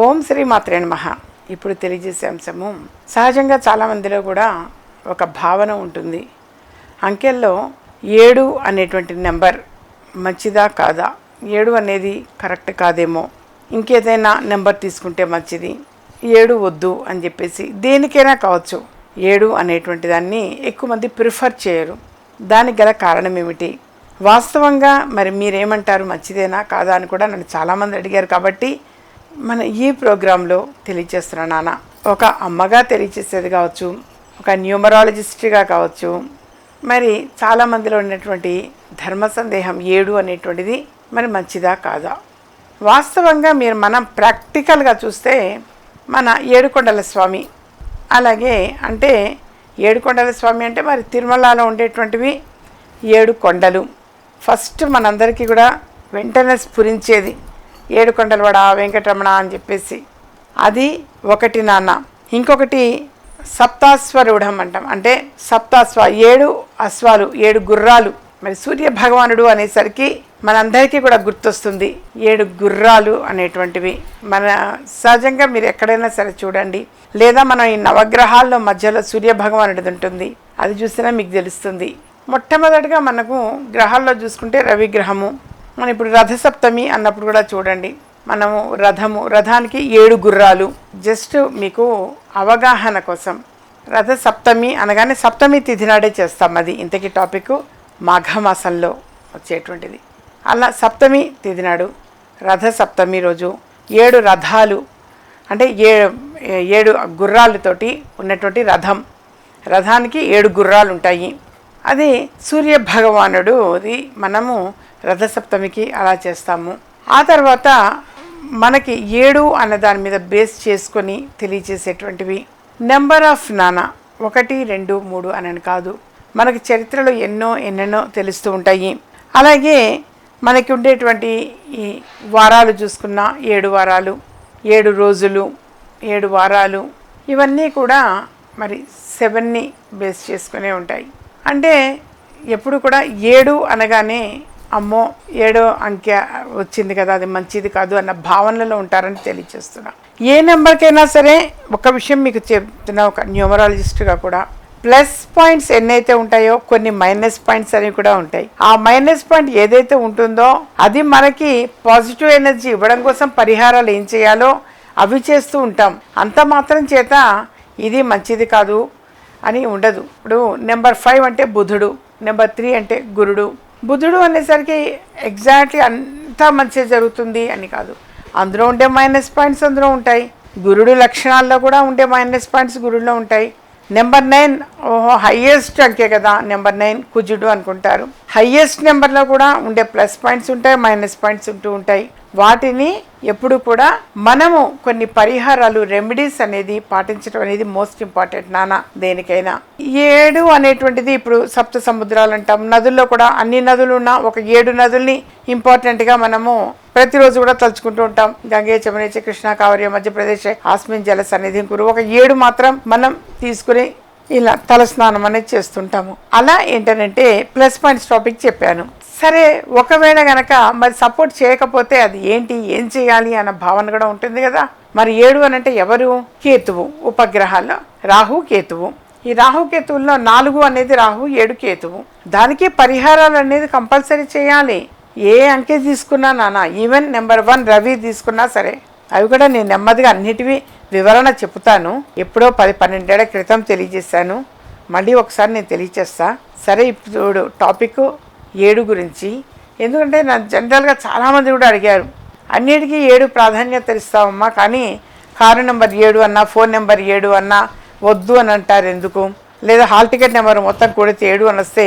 ఓం శ్రీ మాత్రే నమః. ఇప్పుడు తెలియజేసే అంశము సహజంగా చాలామందిలో కూడా ఒక భావన ఉంటుంది. అంకెల్లో ఏడు అనేటువంటి నెంబర్ మంచిదా కాదా? ఏడు అనేది కరెక్ట్ కాదేమో? ఇంకేదైనా నెంబర్ తీసుకుంటే మంచిది. ఏడు వద్దు అని చెప్పేసి దేనికైనా కావచ్చు. ఏడు అనేటువంటి దాన్ని ఎక్కువ మంది ప్రిఫర్ చేయరు. దానికి గల కారణం ఏమిటి? వాస్తవంగా మరి మీరేమంటారు? మంచిదేనా కాదా అని కూడా నన్ను చాలామంది అడిగారు కాబట్టి మన ఈ ప్రోగ్రాంలో తెలియజేస్తున్న నాన్న ఒక అమ్మగా తెలియజేసేది కావచ్చు ఒక న్యూమరాలజిస్ట్గా కావచ్చు మరి చాలామందిలో ఉన్నటువంటి ధర్మ సందేహం ఏడు అనేటువంటిది మరి మంచిదా కాదా? వాస్తవంగా మీరు మనం ప్రాక్టికల్గా చూస్తే మన ఏడుకొండల స్వామి అలాగే అంటే ఏడుకొండల స్వామి అంటే మరి తిరుమలలో ఉండేటువంటివి ఏడు కొండలు. ఫస్ట్ మనందరికీ కూడా వెంటనే స్ఫురించేది ఏడుకొండలవాడ వెంకటరమణ అని చెప్పేసి. అది ఒకటి నాన్న. ఇంకొకటి సప్తాశ్వరూఢం అంటాం. అంటే సప్తాశ్వ ఏడు అశ్వాలు ఏడు గుర్రాలు. మరి సూర్య భగవానుడు అనేసరికి మనందరికీ కూడా గుర్తొస్తుంది ఏడు గుర్రాలు అనేటువంటివి. మన సహజంగా మీరు ఎక్కడైనా సరే చూడండి. లేదా మనం ఈ నవగ్రహాల్లో మధ్యలో సూర్య భగవానుడిది ఉంటుంది. అది చూసినా మీకు తెలుస్తుంది. మొట్టమొదటిగా మనకు గ్రహాల్లో చూసుకుంటే రవిగ్రహము. మనం ఇప్పుడు రథసప్తమి అన్నప్పుడు కూడా చూడండి. మనము రథము రథానికి ఏడు గుర్రాలు. జస్ట్ మీకు అవగాహన కోసం రథ సప్తమి అనగానే సప్తమి తిథి నాడే చేస్తాం అది. ఇంతకీ టాపిక్ మాఘమాసంలో వచ్చేటువంటిది. అలా సప్తమి తిథి నాడు రథ సప్తమి రోజు ఏడు రథాలు అంటే ఏ ఏడు గుర్రాలతోటి ఉన్నటువంటి రథం. రథానికి ఏడు గుర్రాలు ఉంటాయి అది సూర్య భగవానుడుది మనము రథసప్తమికి అలా చేస్తాము. ఆ తర్వాత మనకి ఏడు అన్న దాని మీద బేస్ చేసుకొని తెలియజేసేటువంటివి నెంబర్ ఆఫ్ నానా ఒకటి రెండు మూడు అని కాదు. మనకి చరిత్రలో ఎన్నో ఎన్నెన్నో తెలుస్తూ ఉంటాయి. అలాగే మనకి ఉండేటువంటి ఈ వారాలు చూసుకున్న ఏడు వారాలు ఏడు రోజులు ఏడు వారాలు ఇవన్నీ కూడా మరి సెవెన్ని బేస్ చేసుకునే ఉంటాయి. అంటే ఎప్పుడు కూడా ఏడు అనగానే అమ్మో ఏడో అంకె వచ్చింది కదా అది మంచిది కాదు అన్న భావనలో ఉంటారని తెలియజేస్తున్నా ఏ నెంబర్కైనా సరే ఒక విషయం మీకు చెప్తున్నా ఒక న్యూమరాలజిస్ట్గా కూడా. ప్లస్ పాయింట్స్ ఎన్నైతే ఉంటాయో కొన్ని మైనస్ పాయింట్స్ అనేవి కూడా ఉంటాయి. ఆ మైనస్ పాయింట్ ఏదైతే ఉంటుందో అది మనకి పాజిటివ్ ఎనర్జీ ఇవ్వడం కోసం పరిహారాలు ఏం చేయాలో అవి చేస్తూ ఉంటాం. అంత మాత్రం చేత ఇది మంచిది కాదు అని ఉండదు. ఇప్పుడు నెంబర్ ఫైవ్ అంటే బుధుడు నెంబర్ త్రీ అంటే గురుడు బుధుడు అనేసరికి ఎగ్జాక్ట్లీ అంతా మంచిగా జరుగుతుంది అని కాదు. అందులో ఉండే మైనస్ పాయింట్స్ అందులో ఉంటాయి. గురుడు లక్షణాల్లో కూడా ఉండే మైనస్ పాయింట్స్ గురుడులో ఉంటాయి. నెంబర్ నైన్ ఓహో హయ్యెస్ట్ అంకే కదా నెంబర్ నైన్ కుజుడు అనుకుంటారు. హయ్యెస్ట్ నెంబర్లో కూడా ఉండే ప్లస్ పాయింట్స్ ఉంటాయి మైనస్ పాయింట్స్ ఉంటూ ఉంటాయి. వాటిని ఎప్పుడు కూడా మనము కొన్ని పరిహారాలు రెమెడీస్ అనేది పాటించడం అనేది మోస్ట్ ఇంపార్టెంట్ నాన్న దేనికైనా. ఏడు అనేటువంటిది ఇప్పుడు సప్త సముద్రాలు అంటాం. నదుల్లో కూడా అన్ని నదులు ఉన్న ఒక ఏడు నదుల్ని ఇంపార్టెంట్గా మనము ప్రతిరోజు కూడా తలుచుకుంటూ ఉంటాం. గంగే చమనేచ కృష్ణా కావరి మధ్యప్రదేశ్ ఆస్మిన్ జల సన్నిధి కురు ఒక ఏడు మాత్రం మనం తీసుకుని ఇలా తలస్నానం అనేది చేస్తుంటాము. అలా ఏంటంటే ప్లస్ పాయింట్స్ టాపిక్ చెప్పాను. సరే ఒకవేళ గనక మరి సపోర్ట్ చేయకపోతే అది ఏంటి ఏం చేయాలి అన్న భావన కూడా ఉంటుంది కదా. మరి ఏడు అని అంటే ఎవరు? కేతువు ఉపగ్రహాల్లో రాహు కేతువు. ఈ రాహుకేతువుల్లో నాలుగు అనేది రాహు ఏడు కేతువు. దానికి పరిహారాలు అనేది కంపల్సరీ చేయాలి. ఏ అంకె తీసుకున్నా నాన్న ఈవెన్ నెంబర్ వన్ రవి తీసుకున్నా సరే. అవి కూడా నేను నెమ్మదిగా అన్నిటివి వివరణ చెప్తాను ఎప్పుడో పది పన్నెండేళ్ళ క్రితం తెలియజేశాను. మళ్ళీ ఒకసారి నేను తెలియచేస్తా. సరే ఇప్పుడు టాపిక్ ఏడు గురించి. ఎందుకంటే నా జనరల్గా చాలామంది కూడా అడిగారు. అన్నిటికీ ఏడు ప్రాధాన్యత ఇస్తామమ్మా కానీ కారు నెంబర్ ఏడు అన్నా ఫోన్ నెంబర్ ఏడు అన్నా వద్దు అని అంటారు ఎందుకు? లేదా హాల్ టికెట్ నెంబర్ మొత్తం కొడితే ఏడు అని వస్తే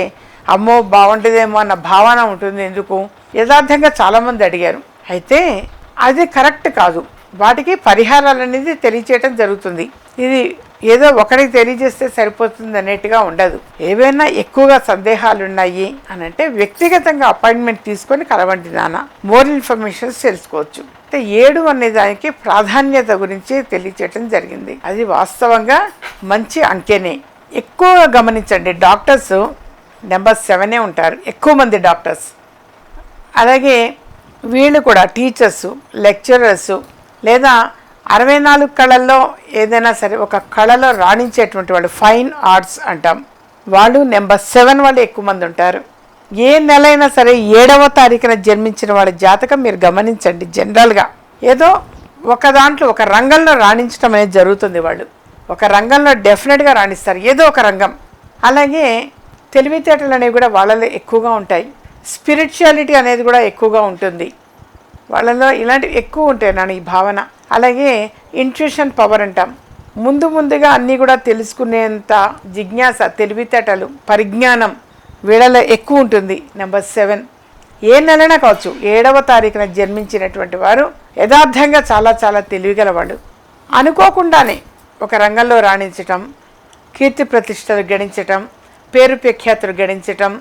అమ్మో బాగుంటుందేమో అన్న భావన ఉంటుంది ఎందుకు? యథార్థంగా చాలామంది అడిగారు. అయితే అది కరెక్ట్ కాదు. వాటికి పరిహారాలు అనేది తెలియచేయటం జరుగుతుంది. ఇది ఏదో ఒకరికి తెలియజేస్తే సరిపోతుంది అనేట్టుగా ఉండదు. ఏవైనా ఎక్కువగా సందేహాలు ఉన్నాయి అని అంటే వ్యక్తిగతంగా అపాయింట్మెంట్ తీసుకొని కలవండి నాన్న. మోర్ ఇన్ఫర్మేషన్స్ తెలుసుకోవచ్చు. అంటే ఏడు అనే దానికి ప్రాధాన్యత గురించి తెలియచేయటం జరిగింది. అది వాస్తవంగా మంచి అంకెనే. ఎక్కువగా గమనించండి డాక్టర్స్ నెంబర్ సెవెనే ఉంటారు. ఎక్కువ మంది డాక్టర్స్. అలాగే వీళ్ళు కూడా టీచర్స్ లెక్చరర్స్ లేదా అరవై నాలుగు కళల్లో ఏదైనా సరే ఒక కళలో రాణించేటువంటి వాళ్ళు ఫైన్ ఆర్ట్స్ అంటాం. వాళ్ళు నెంబర్ సెవెన్ వాళ్ళు ఎక్కువ మంది ఉంటారు. ఏ నెల అయినా సరే ఏడవ తారీఖున జన్మించిన వాళ్ళ జాతకం మీరు గమనించండి జనరల్గా. ఏదో ఒక దాంట్లో ఒక రంగంలో రాణించడం అనేది జరుగుతుంది వాళ్ళు. ఒక రంగంలో డెఫినెట్గా రాణిస్తారు. ఏదో ఒక రంగం. అలాగే తెలివితేటలు అనేవి కూడా వాళ్ళలో ఎక్కువగా ఉంటాయి. స్పిరిచువాలిటీ అనేది కూడా ఎక్కువగా ఉంటుంది. వాళ్ళలో ఇలాంటివి ఎక్కువ ఉంటాయి నాన్న ఈ భావన. అలాగే ఇంట్యూషన్ పవర్ అంటాం. ముందు ముందుగా అన్నీ కూడా తెలుసుకునేంత జిజ్ఞాస తెలివితేటలు పరిజ్ఞానం వీళ్ళలో ఎక్కువ ఉంటుంది. నెంబర్ సెవెన్ ఏ నెలన కావచ్చు ఏడవ తారీఖున జన్మించినటువంటి వారు యథార్థంగా చాలా చాలా తెలివిగలవాడు అనుకోకుండానే ఒక రంగంలో రాణించటం కీర్తి ప్రతిష్టలు గణించటం పేరు ప్రఖ్యాతులు గణించటం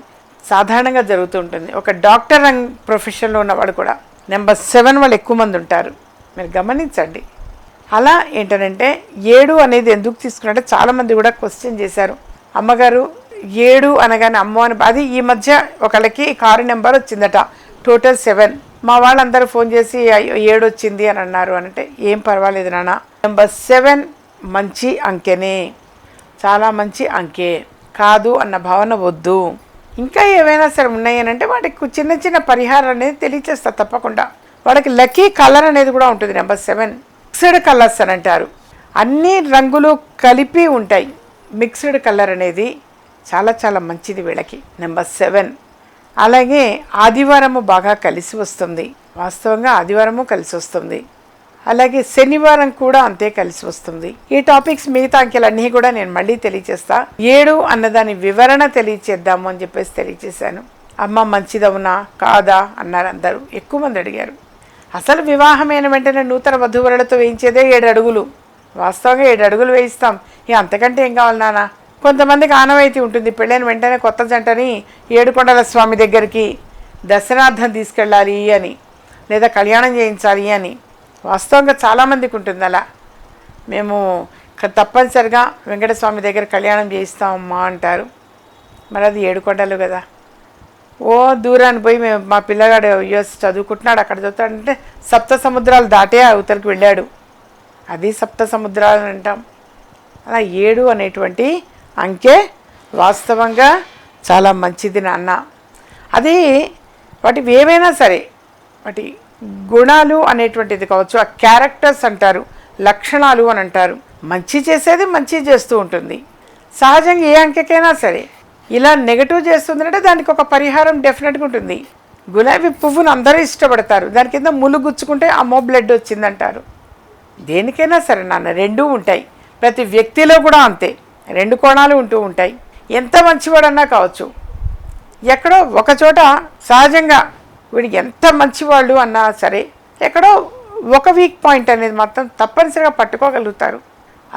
సాధారణంగా జరుగుతూ ఉంటుంది. ఒక డాక్టర్ రంగ్ ప్రొఫెషన్లో ఉన్నవాడు కూడా. నెంబర్ సెవెన్ వాళ్ళు ఎక్కువ మంది ఉంటారు. మీరు గమనించండి. అలా ఏంటనంటే ఏడు అనేది ఎందుకు తీసుకున్నట్టే చాలామంది కూడా క్వశ్చన్ చేశారు. అమ్మగారు ఏడు అనగానే అమ్మ అని అది ఈ మధ్య ఒకళ్ళకి కారు నెంబర్ వచ్చిందట టోటల్ సెవెన్. మా వాళ్ళందరూ ఫోన్ చేసి "అయ్యో, ఏడు వచ్చింది అని అన్నారు అంటే ఏం పర్వాలేదు నాన్న. నెంబర్ సెవెన్ మంచి అంకెనే. చాలా మంచి అంకే. కాదు అన్న భావన వద్దు. ఇంకా ఏవైనా సరే ఉన్నాయనంటే అంటే వాటికి చిన్న చిన్న పరిహారం అనేది తెలియచేస్తా తప్పకుండా. వాళ్ళకి లక్కీ కలర్ అనేది కూడా ఉంటుంది నెంబర్ సెవెన్. మిక్స్డ్ కలర్స్ అని అంటారు. అన్ని రంగులు కలిపి ఉంటాయి. మిక్స్డ్ కలర్ అనేది చాలా చాలా మంచిది వీళ్ళకి నెంబర్ సెవెన్. అలాగే ఆదివారము బాగా కలిసి వస్తుంది. వాస్తవంగా ఆదివారము కలిసి వస్తుంది. అలాగే శనివారం కూడా అంతే కలిసి వస్తుంది. ఈ టాపిక్స్ మిగతా అంకెలన్నీ కూడా నేను మళ్ళీ తెలియచేస్తా. ఏడు అన్నదాని వివరణ తెలియచేద్దాము అని చెప్పేసి తెలియచేశాను. అమ్మ మంచిదవునా కాదా అన్నారు అందరూ. ఎక్కువ మంది అడిగారు. అసలు వివాహమైన వెంటనే నూతన వధువరులతో వేయించేదే ఏడు అడుగులు. వాస్తవంగా ఏడు అడుగులు వేయిస్తాం. ఇక అంతకంటే ఏం కావాలి నానా కొంతమందికి ఆనవాయితీ ఉంటుంది. పెళ్ళైన వెంటనే కొత్త జంటని ఏడుకొండల స్వామి దగ్గరికి దర్శనార్థం తీసుకెళ్ళాలి అని లేదా కళ్యాణం చేయించాలి అని. వాస్తవంగా చాలామందికి ఉంటుంది అలా. మేము తప్పనిసరిగా వెంకటస్వామి దగ్గర కళ్యాణం చేయిస్తామమ్మా అంటారు. మరి అది ఏడుకొండలు కదా. ఓ దూరాన్ని పోయి మేము మా పిల్లగాడు యుఎస్ చదువుకుంటున్నాడు అక్కడ చదువుతాడంటే సప్త సముద్రాలు దాటే అవతలకి వెళ్ళాడు. అది సప్త సముద్రాలు అని అంటాం. అలా ఏడు అనేటువంటి అంకె వాస్తవంగా చాలా మంచిది నాన్న. అది వాటి ఏమైనా సరే వాటి గుణాలు అనేటువంటిది కావచ్చు ఆ క్యారెక్టర్స్ అంటారు లక్షణాలు అని అంటారు. మంచి చేసేది మంచి చేస్తూ ఉంటుంది. సహజంగా ఏ అంకెకైనా సరే ఇలా నెగటివ్ చేస్తుందంటే దానికి ఒక పరిహారం డెఫినెట్గా ఉంటుంది. గులాబీ పువ్వును అందరూ ఇష్టపడతారు. దాని కింద ములు గుచ్చుకుంటే అమ్మో బ్లడ్ వచ్చిందంటారు. దేనికైనా సరే నాన్న రెండూ ఉంటాయి. ప్రతి వ్యక్తిలో కూడా అంతే. రెండు కోణాలు ఉంటూ ఉంటాయి. ఎంత మంచివాడన్నా కావచ్చు. ఎక్కడో ఒకచోట సహజంగా వీడు ఎంత మంచివాళ్ళు అన్నా సరే ఎక్కడో ఒక వీక్ పాయింట్ అనేది మాత్రం తప్పనిసరిగా పట్టుకోగలుగుతారు.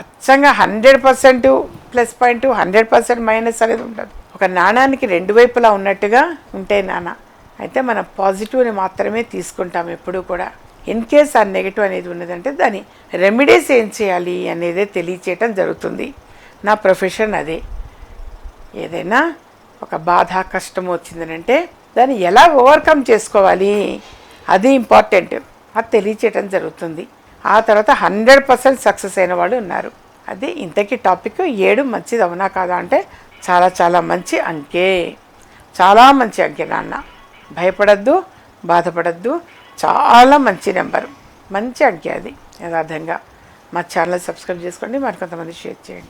అచ్చంగా hundred percent plus point hundred percent minus అనేది ఉండదు. ఒక నాణానికి రెండు వైపులా ఉన్నట్టుగా ఉంటాయి నాన్న అయితే మనం పాజిటివ్ని మాత్రమే తీసుకుంటాం ఎప్పుడూ కూడా. ఇన్ కేస్ ఆ నెగిటివ్ అనేది ఉన్నదంటే దాని రెమెడీస్ ఏం చేయాలి అనేదే తెలియచేయటం జరుగుతుంది. నా ప్రొఫెషన్ అదే. ఏదైనా ఒక బాధ కష్టం వచ్చిందనంటే దాన్ని ఎలా ఓవర్కమ్ చేసుకోవాలి? అది ఇంపార్టెంట్ అది తెలియచేయటం జరుగుతుంది. ఆ తర్వాత హండ్రెడ్ పర్సెంట్ సక్సెస్ అయిన వాళ్ళు ఉన్నారు. అది ఇంతకీ టాపిక్ ఏడు మంచిది అవునా కాదా అంటే చాలా చాలా మంచి అంకే. చాలా మంచి అంకె నాన్న. భయపడద్దు బాధపడద్దు. చాలా మంచి నెంబరు మంచి అంకె అది యథార్థంగా. మా ఛానల్ సబ్స్క్రైబ్ చేసుకోండి. మరికొంతమంది షేర్ చేయండి.